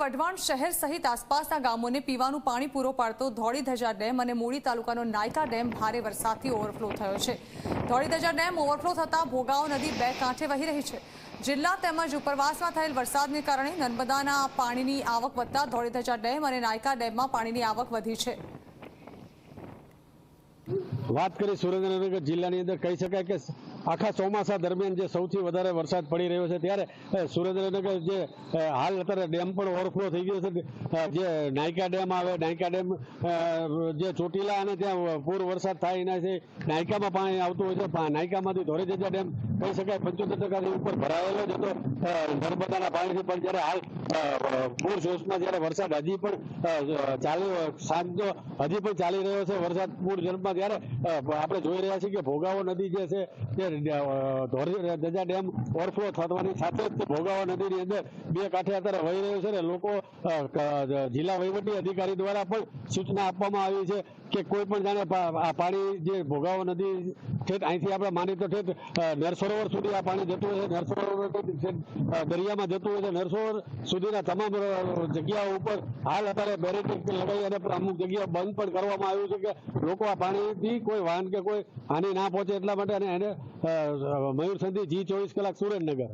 વઢવાણ શહેર સહિત આસપાસના ગામોને પીવાનું પાણી પૂરો પાડતો ધોળીધજા ડેમ અને મૂળી તાલુકાનો નાયકા ડેમ ભારે વરસાદથી ઓવરફ્લો થયો છે. ધોળીધજા ડેમ ઓવરફ્લો થતા ભોગાવો નદી બે કાંઠે વહી રહી છે. જિલ્લા તેમજ ઉપરવાસમાં થયેલ વરસાદને કારણે નર્મદાના પાણીની આવક વધતા ધોળીધજા ડેમ અને નાયકા ડેમમાં પાણીની આવક વધી છે. વાત કરી સુરેન્દ્રનગર જિલ્લાની અંદર કહી શકાય કે આખા ચોમાસા દરમિયાન જે સૌથી વધારે વરસાદ પડી રહ્યો છે ત્યારે સુરેન્દ્રનગર જે હાલ અત્યારે ડેમ પણ ઓવરફ્લો થઈ ગયો છે. જે નાયકા ડેમ આવે, નાયકા ડેમ જે ચોટીલા અને ત્યાં પૂર વરસાદ થાય એના છે નાયકામાં પાણી આવતું હોય છે નાયકામાંથી નાયકામાંથી ધોળીધજા ડેમ કહી શકાય, પંચોતેર ટકાથી ઉપર ભરાયેલો જ હતો. નર્મદાના પાણીથી પણ જ્યારે હાલ પૂર જોશમાં જ્યારે વરસાદ હજી પણ ચાલુ સાંજનો હજી પણ ચાલી રહ્યો છે વરસાદ, પૂર જળમાં ત્યારે આપણે જોઈ રહ્યા છીએ કે ભોગાવો નદી જે છે, તે ધોરી ડેમ ઓવરફ્લો થવાની સાથે જ ભોગાવા નદીની અંદર બે કાંઠે અત્યારે વહી રહ્યો છે ને લોકો જિલ્લા વહીવટી અધિકારી દ્વારા પણ સૂચના આપવામાં આવી છે કે કોઈ પણ જાણે આ પાણી જે ભોગાવો નદી ઠેઠ અહીંથી આપણે માની તો ઠેઠ નરસરોવર સુધી આ પાણી જતું હોય છે નરસરોવરથી ઠેઠ, દરિયામાં જતું હોય છે નરસરોવર સુધીના તમામ જગ્યાઓ ઉપર હાલ અત્યારે બેરેટેક લગાવી અને અમુક જગ્યા બંધ પણ કરવામાં આવ્યું છે કે લોકો આ પાણીથી કોઈ વાહન કે કોઈ હાનિ ના પહોંચે એટલા માટે અને એને મયુર સંધિ જી ચોવીસ કલાક સુરેન્દ્રનગર.